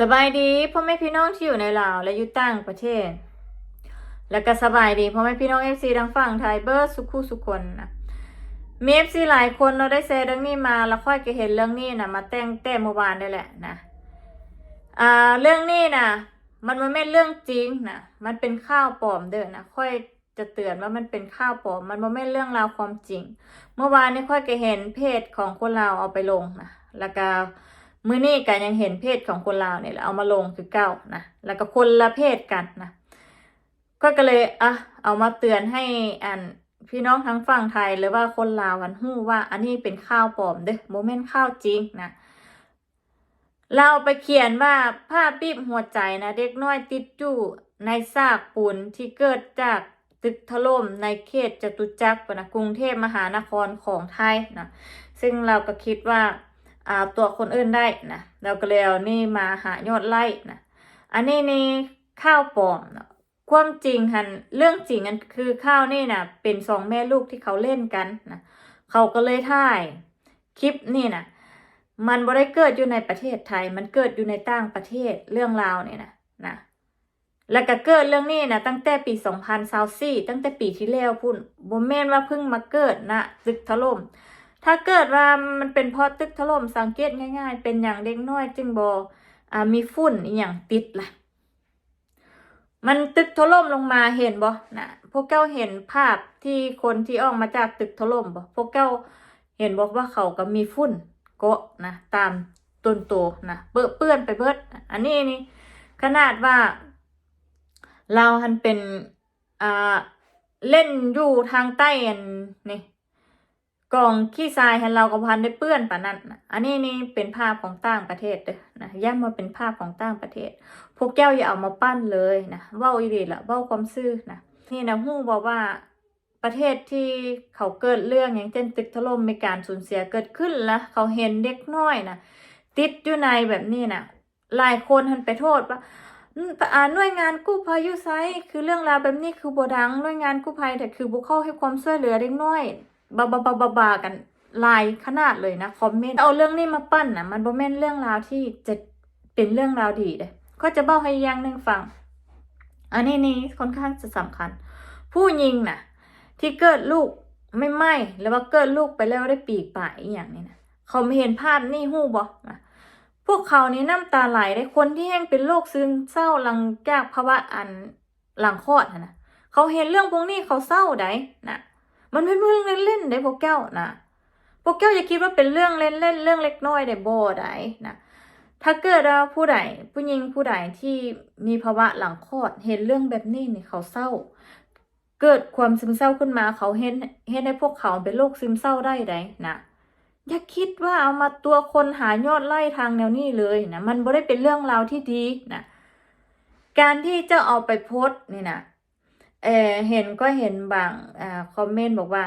สบายดีพ่อแม่พี่น้องที่อยู่ในลาวและอยู่ต่างประเทศ แล้วก็สบายดีพ่อแม่พี่น้องเอฟซีทางฝั่งไทยเบิร์ดสุขุสุคนนะมีเอฟซีหลายคนเราได้แชร์เรื่องนี้มาแล้วค่อยก็เห็นเรื่องนี้นะมาแต่งแต่เมื่อวานได้แหละนะอ่าเรื่องนี้นะมันมันไม่นเรื่องจริงนะมันเป็นข้าวปลอมเด้อนะค่อยจะเตือนว่ามันเป็นข้าวปลอม มันมันไม่นเรื่องราวความจริง เมื่อวานนี้ค่อยก็เห็นเพจของคนลาวเอาไปลงนะแล้วก็ มื้อนี้กันยังเห็นเพศของคนลาวเนี่ยเอามาลงคือเก้านะแล้วก็คนละเพศกันนะก็ก็เลยอะเอามาเตือนให้อันพี่น้องทั้งฝั่งไทยหรือว่าคนลาวกันหู้ว่าอันนี้เป็นข้าวปลอมเด้อโมเมนต์ข้าวจริงนะเราไปเขียนว่าผ้าปีบหัวใจนะเด็กน้อยติดจู่ในซากปูนที่เกิดจากตึกถล่มในเขตจตุจักรนะกรุงเทพมหานครของไทยนะซึ่งเราก็คิดว่า อาตัวคนอื่นได้นะเราก็เลยเอานี่มาหายอดไล่นะอันนี้นี่ข้าวปลอมนะความจริงหันเรื่องจริงอันคือข้าวนี่นะเป็นสองแม่ลูกที่เขาเล่นกันนะเขาก็เลยถ่ายคลิปนี่นะมันบ่ได้เกิดอยู่ในประเทศไทย มันเกิดอยู่ในต่างประเทศเรื่องราวนี่นะนะแล้วก็เกิดเรื่องนี้นะตั้งแต่ปี2024ตั้งแต่ปีที่แล้วพุ่นบ่แม่นว่าเพิ่งมาเกิดนะตึกถล่ม ถ้าเกิดว่ามันเป็นเพราะตึกถล่มสังเกตง่าย ๆ เป็นอย่างเด็กน้อยจึงบอ่ามีฝุ่นอย่างติดล่ะ มันตึกถล่มลงมาเห็นบ่นะพวกเก้าเห็นภาพที่คนที่ออกมาจากตึกถล่มบ่พวกเก้าเห็นบอกว่าเขาก็มีฝุ่นเกาะนะตามต้นโตนะเปื้อนเปื้อนไปเบิด อันนี้นี่ขนาดว่าเราหันเป็นอ่าเล่นอยู่ทางใต้อันนี่ กล่องขี้ทรายให้เรากับพันได้เปื้อนปะนั่นอันนี้นี่เป็นภาพของต่างประเทศเด้อนะย้ำมาเป็นภาพของต่างประเทศ พวกแก้วอย่าเอามาปั้นเลยนะเว้าอีดีละเว้าความซื่อนะนี่นะฮู้บอกว่าประเทศที่เขาเกิดเรื่องอย่างเช่นตึกถล่มมีการสูญเสียเกิดขึ้นแล้วเขาเห็นเด็กน้อยนะติดอยู่ในแบบนี้นะหลายคนทันไปโทษว่าอาหน่วยงานกู้ภัยยุไซคือเรื่องราวแบบนี้คือบดังหน่วยงานกู้ภัยแต่คือบุเข้าให้ความช่วยเหลือเด็กน้อย บาบาบาบาบากันหลายขนาดเลยนะคอมเมนต์เอาเรื่องนี้มาปั้นนะมันบ่แม่นเรื่องราวที่จะเป็นเรื่องราวดีเลยก็จะเบ้าให้ยังหนึ่งฟัง อันนี้นี่ค่อนข้างจะสำคัญ ผู้หญิงนะที่เกิดลูกไม่ไหมหรือว่าเกิดลูกไปแล้วได้ปีกป่ายอย่างนี้นะเขาไม่เห็นภาพนี่หู้บ่นะพวกเขานี่น้ำตาไหลได้คนที่แห้งเป็นโรคซึมเศร้าหลังจากภาวะอันหลังคลอดนะนะเขาเห็นเรื่องพวกนี้เขาเศร้าได้นะ มันเป็นเรื่องเล่นๆได้พวกแก้วนะพวกแก้วอย่าคิดว่าเป็นเรื่องเล่นๆเรื่องเล็กน้อยได้บ่ได้นะถ้าเกิดว่าผู้ใดผู้หญิงผู้ใดที่มีภาวะหลังคลอดเห็นเรื่องแบบนี้นี่เขาเศร้า เกิดความซึมเศร้าขึ้นมาเขาเห็นเห็นให้พวกเขาเป็นโรคซึมเศร้าได้ไดนะอย่าคิดว่าเอามาตัวคนหายอดไล่ทางแนวนี้เลยนะมันบ่ได้เป็นเรื่องราวที่ดีนะการที่เจ้าเอาไปโพส์นี่นะ เออเห็นก็เห็นบางอ่าคอมเมนต์บอกว่า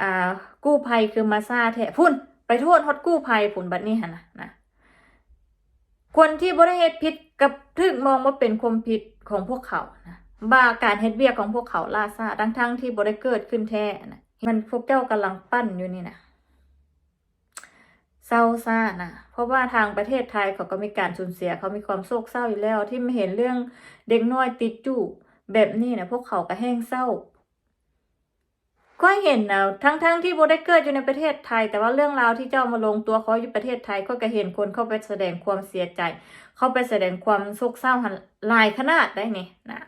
อ่า กู้ภัยคือมาซาแท้พุ่น ไปโทษฮอดกู้ภัยผุนบัดนี้หันนะนะคนที่บ่ได้เฮ็ดผิดกับถึกมองว่าเป็นความผิดของพวกเขานะบาการเฮ็ดเวียกของพวกเขาล่าซาทั้งทั้งๆที่บ่ได้เกิดขึ้นแท้นะมันพวกเจ้ากำลังปั้นอยู่นี่นะเศร้าซ่านะเพราะว่าทางประเทศไทยเขาก็มีการสูญเสีย เขามีความโศกเศร้าอยู่แล้ว ที่ไม่เห็นเรื่องเด็กน้อยติดจู่ แบบนี้นะพวกเขาก็แห้งเศร้าก็เห็นนะทั้งๆทที่โบได้เกิดอยู่ในประเทศไทย แต่ว่าเรื่องราวที่เจ้ามาลงตัวเขาอยู่ประเทศไทยก็ก็เห็นคนเข้าไปแสดงความเสียใจ เข้าไปแสดงความโศกเศร้าหลายขนาดได้นี่นะ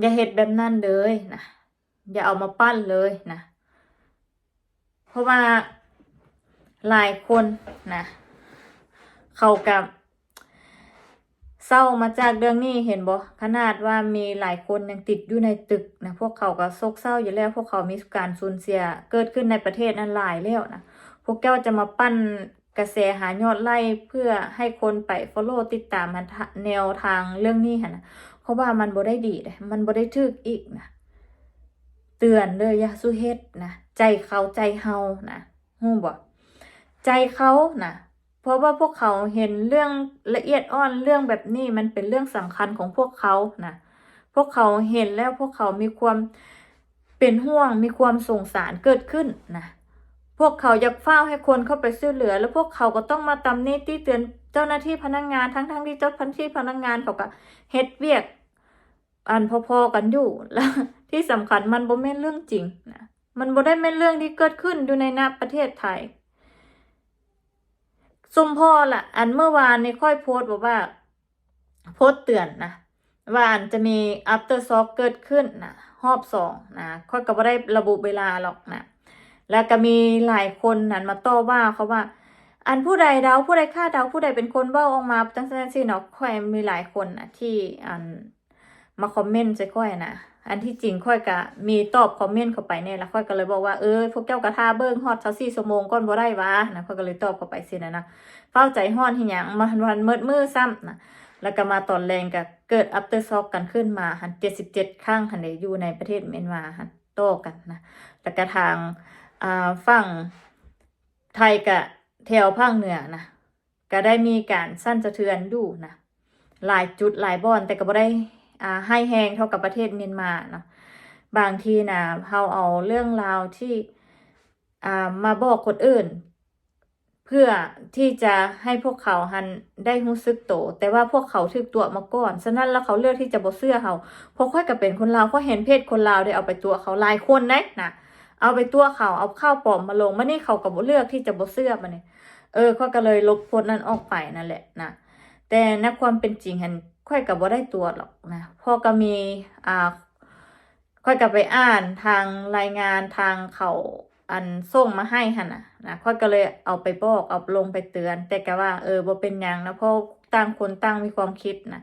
อย่าเห็ดแบบนั้นเลยนะอย่าเอามาปั้นเลยนะเพราะว่าหลายคนนะ เขากับ เศร้ามาจากเรื่องนี้เห็นบ่ขนาดว่ามีหลายคนยังติดอยู่ในตึกนะพวกเขาก็โศกเศร้าอยู่แล้ว พวกเขามีการสูญเสียเกิดขึ้นในประเทศนั้นหลายแล้วนะพวกแก้วจะมาปั้นกระแสหายอดไล่เพื่อให้คนไป follow ติดตามมันแนวทางเรื่องนี้หั่นะเพราะว่ามันบ่ได้ดีเลยมันบ่ได้ถึกอีกนะเตือนเลยยาสู้เฮ็ดนะใจเขาใจเฮานะฮู้บ่ใจเขานะ เพราะว่าพวกเขาเห็นเรื่องละเอียดอ่อนเรื่องแบบนี้มันเป็นเรื่องสำคัญของพวกเขานะพวกเขาเห็นแล้วพวกเขามีความเป็นห่วงมีความสงสารเกิดขึ้นนะพวกเขาอยากเฝ้าให้คนเข้าไปช่วยเหลือ แล้วพวกเขาก็ต้องมาตำหนิตี้เตือนเจ้าหน้าที่พนักงานทั้งๆที่เจ้าพันที่พนักงานเขาก็เฮ็ดเวียก อันพอๆกันอยู่แล้วที่สำคัญมันบ่แม่นเรื่องจริงนะมันบ่ได้แม่นเรื่องที่เกิดขึ้นอยู่ในณประเทศไทย ซุมพ่อล่ะอันเมื่อวานนี่ค่อยโพสต์บอกว่า โพสต์เตือนนะว่าอันจะมี after shock เกิดขึ้นนะรอบสองนะค่อยก็บ่ได้ระบุเวลาหรอกนะแล้วก็มีหลายคนนั้นมาโต้ว่าเขาว่า อันผู้ใดเดาผู้ใดคาดเดาผู้ใดเป็นคนเบ้าออกมาจังซั่ที่เนาะแค่อยมีหลายคนนะที่อัน มาคอมเมนต์ใส่ค่อยนะอันที่จริงค่อยก็มีตอบคอมเมนต์เข้าไปเนี่ยแล้วค่อยก็เลยบอกว่าเออพวกเจ้ากระทาเบิ้งฮอด24ชั่วโมงก่อนบ่ได้วะนะค่อยก็เลยตอบเข้าไปสินะนะเฝ้าใจฮอนที่หยังมาวันเมืดมือซ้ำนะแล้วก็มาตอนแรงก็เกิด after shock กันขึ้นมาหัน77ครั้างหันได้อยู่ในประเทศเมียนมาหันโต้กันนะแล้วก็ทางอ่าฝั่งไทยกับแถวภาคเหนือนะก็ได้มีการสั้นสะเทือนดูนะหลายจุดหลายบอนแต่ก็บ่ได้ อ่าให้แห้งเท่ากับประเทศเมียนมาเนาะบางทีนะเฮาเอาเรื่องราวที่อ่ามาบอกคนอื่น เพื่อที่จะให้พวกเขาหันได้รู้สึกโต แต่ว่าพวกเขาถึกตัวมาก่อนฉะนั้นแล้วเขาเลือกที่จะบ่เชื่อเฮาเพราะค่อยก็เป็นคนลาวเขาเห็นเพศคนลาวได้เอาไปตัวเขาลายคนนะนะเอาไปตัวเขาเอาข้าวปลอมมาลงมานี่เขากับเลือกที่จะบ่เสื้อมาเนี่ยเออเขาก็เลยลบโพสต์นั้นออกไปนั่นแหละนะแต่ในความเป็นจริงหัน ค่อยกับบ่าได้ตัวหรอกนะพ่อก็มีอ่าค่อยกับไปอ่านทางรายงานทางเขาอันส่งมาให้หันนะนะค่อยก็เลยเอาไปบอกเอาลงไปเตือน แต่ก็ว่าเออบ่เป็นยังนะเพราะต่างคนต่างมีความคิดนะ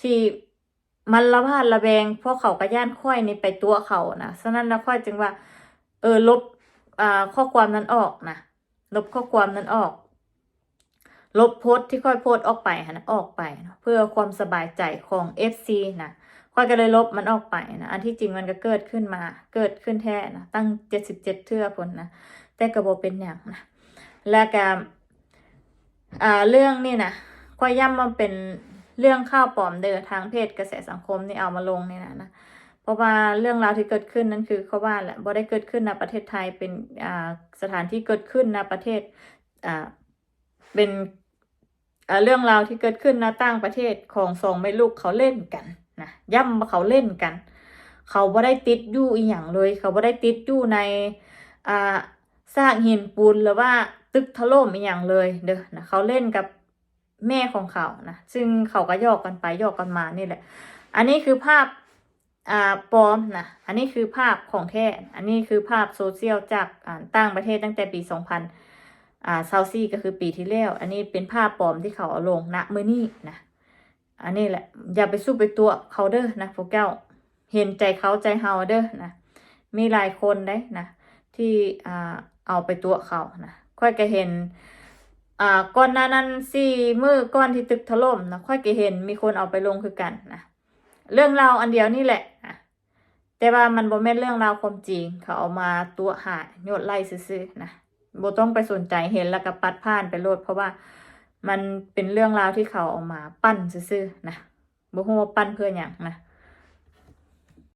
ที่มันละพาดระแวงเพราะเขาก็ย่านค่อยนี่ไปตัวเขานะฉะนั้นแล้วค่อยจึงว่า เออลบอ่าข้อความนั้นออกนะลบข้อความนั้นออก ลบโพสที่ค่อยโพสออกไปนะออกไปนะเพื่อความสบายใจของ FC นะค่อยก็เลยลบมันออกไปนะอันที่จริงมันก็เกิดขึ้นมา เกิดขึ้นแท้นะตั้งเจ็ดสิบเจ็ดเทื่อผลนะแต่กระโบเป็นอย่างนะและการอ่าเรื่องนี่นะค่อยย้ำมันเป็นเรื่องข้าวปลอมเดินทางเพศกระแสสังคมนี่เอามาลงนี่นะนะเพราะว่าเรื่องราวที่เกิดขึ้นนั้นคือเขาว่าแหละบ่ได้เกิดขึ้นในประเทศไทยเป็นอ่าสถานที่เกิดขึ้นในประเทศอ่า เป็นเรื่องราวที่เกิดขึ้นในต่างประเทศของสองแม่ลูกเขาเล่นกันนะย่ำว่าเขาเล่นกัน เขาบ่ได้ติดอยู่อีหยังเลย เขาบ่ได้ติดอยู่ในอ่าสร้างหินปูนหรือว่าตึกถล่มอีหยังเลยเด้อนะเขาเล่นกับแม่ของเขานะซึ่งเขาก็ยอกกันไปยอกกันมานี่แหละ อันนี้คือภาพอ่าปลอมนะอันนี้คือภาพของแท้อันนี้คือภาพโซเชียลจากต่างประเทศตั้งแต่ปี 2000 อ่าซาซี่ก็คือปีที่แล้ว อันนี้เป็นภาพปลอมที่เขาเอาลงณมือนี้นะ อันนี้แหละ อย่าไปสู้ไปตัวเขาเด้อนะพวกเจ้า เห็นใจเขาใจเฮาเด้อนะ มีหลายคนได้นะ ที่อ่าเอาไปตัวเขานะ ค่อยก็เห็นอ่าก่อนหน้านั้นสี่มือก้อนที่ตึกถล่มนะค่อยก็เห็นมีคนเอาไปลงคือกันนะเรื่องราวอันเดียวนี่แหละนะแต่ว่ามันบ่แม่นเรื่องราวความจริง เขาเอามาตัวหาโยดไล่ซื่อๆนะ บต้องไปสนใจเห็นแล้วก็ปัดผ่านไปโลดเพราะว่ามันเป็นเรื่องราวที่เขาเอกมาปั้นซื่อๆนะบ่ฮู้ว่าปั้นเพื่ออย่างนะ